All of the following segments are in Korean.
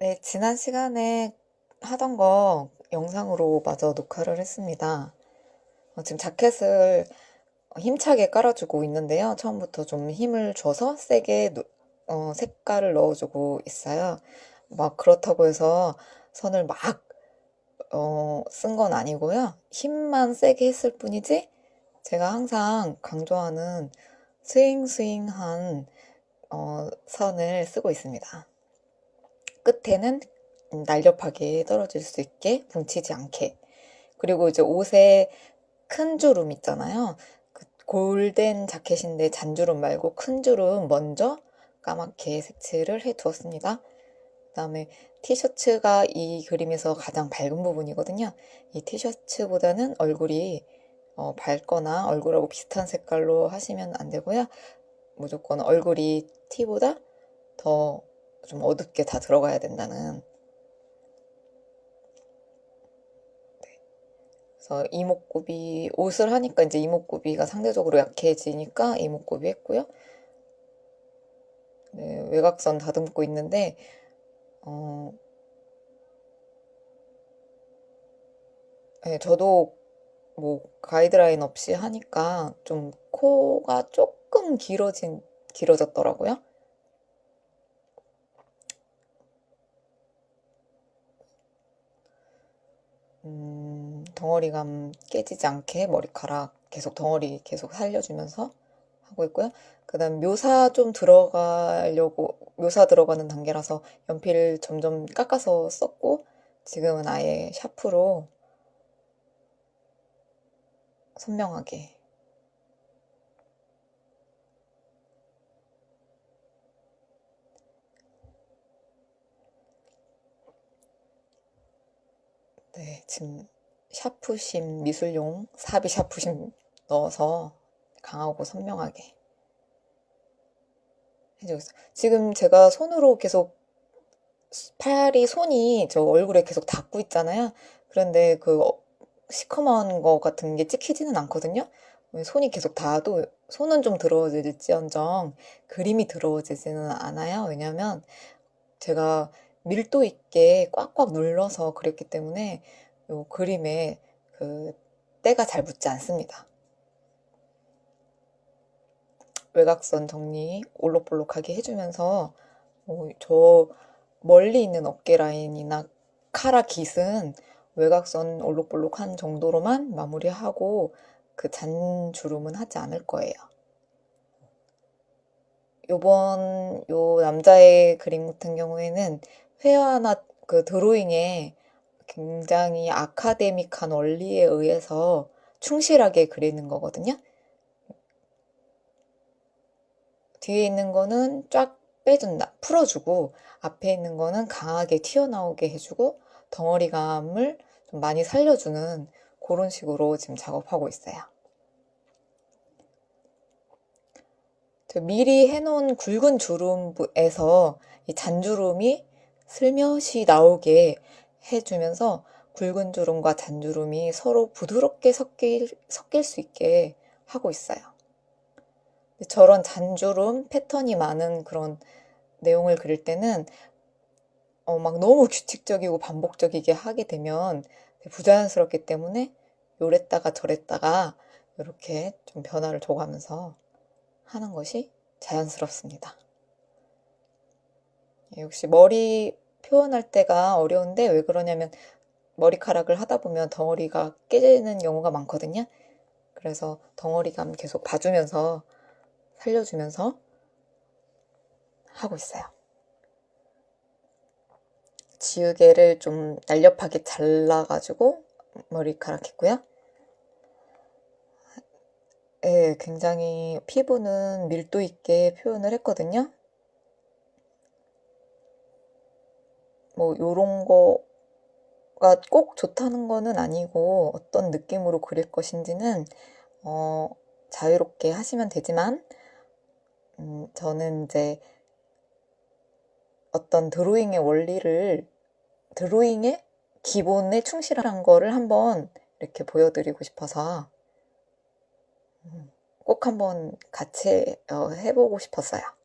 네, 지난 시간에 하던 거 영상으로 마저 녹화를 했습니다. 어, 지금 자켓을 힘차게 깔아주고 있는데요. 처음부터 좀 힘을 줘서 세게 누- 어, 색깔을 넣어주고 있어요. 막 그렇다고 해서 선을 막 어, 쓴 건 아니고요. 힘만 세게 했을 뿐이지 제가 항상 강조하는 스윙스윙한 어, 선을 쓰고 있습니다. 끝에는 음, 날렵하게 떨어질 수 있게 뭉치지 않게. 그리고 이제 옷에 큰 주름 있잖아요. 그 골덴 자켓인데 잔주름 말고 큰 주름 먼저 까맣게 색칠을 해 두었습니다. 그 다음에 티셔츠가 이 그림에서 가장 밝은 부분이거든요. 이 티셔츠보다는 얼굴이 어, 밝거나 얼굴하고 비슷한 색깔로 하시면 안 되고요. 무조건 얼굴이 티보다 더 좀 어둡게 다 들어가야 된다는. 그래서 이목구비 옷을 하니까 이제 이목구비가 상대적으로 약해지니까 이목구비 했고요. 네, 외곽선 다듬고 있는데 어, 네, 저도 뭐 가이드라인 없이 하니까 좀 코가 조금 길어진 길어졌더라고요. 덩어리감 깨지지 않게 머리카락 계속 덩어리 계속 살려주면서 하고 있고요. 그 다음 묘사 좀 들어가려고 묘사 들어가는 단계라서 연필 점점 깎아서 썼고 지금은 아예 샤프로 선명하게 네, 지금 샤프심 미술용 사비 샤프심 넣어서 강하고 선명하게 해주고 있어요. 지금 제가 손으로 계속 팔이 손이 저 얼굴에 계속 닿고 있잖아요. 그런데 그 어, 시커먼 거 같은 게 찍히지는 않거든요. 손이 계속 닿아도 손은 좀 더러워질지언정 그림이 더러워지지는 않아요. 왜냐면 제가 밀도 있게 꽉꽉 눌러서 그렸기 때문에 요 그림에 그 때가 잘 붙지 않습니다. 외곽선 정리 올록볼록하게 해주면서 어, 저 멀리 있는 어깨 라인이나 카라 깃은 외곽선 올록볼록한 정도로만 마무리하고 그 잔주름은 하지 않을 거예요. 요번 요 남자의 그림 같은 경우에는 회화나 그 드로잉에 굉장히 아카데믹한 원리에 의해서 충실하게 그리는 거거든요. 뒤에 있는 거는 쫙 빼준다, 풀어주고 앞에 있는 거는 강하게 튀어나오게 해주고 덩어리감을 좀 많이 살려주는 그런 식으로 지금 작업하고 있어요. 미리 해놓은 굵은 주름에서 이 잔주름이 슬며시 나오게 해주면서 굵은 주름과 잔주름이 서로 부드럽게 섞일, 섞일 수 있게 하고 있어요. 저런 잔주름 패턴이 많은 그런 내용을 그릴 때는 어, 막 너무 규칙적이고 반복적이게 하게 되면 부자연스럽기 때문에 요랬다가 저랬다가 이렇게 좀 변화를 줘가면서 하는 것이 자연스럽습니다. 역시 머리 표현할 때가 어려운데 왜 그러냐면 머리카락을 하다 보면 덩어리가 깨지는 경우가 많거든요. 그래서 덩어리감 계속 봐주면서 살려주면서 하고 있어요. 지우개를 좀 날렵하게 잘라가지고 머리카락 했고요. 예, 굉장히 피부는 밀도 있게 표현을 했거든요. 뭐 요런 거가 꼭 좋다는 거는 아니고 어떤 느낌으로 그릴 것인지는 어, 자유롭게 하시면 되지만 음, 저는 이제 어떤 드로잉의 원리를 드로잉의 기본에 충실한 거를 한번 이렇게 보여드리고 싶어서 음, 꼭 한번 같이 어, 해보고 싶었어요.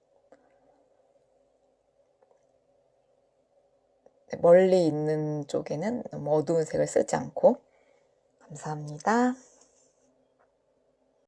멀리 있는 쪽에는 너무 어두운 색을 쓰지 않고 감사합니다.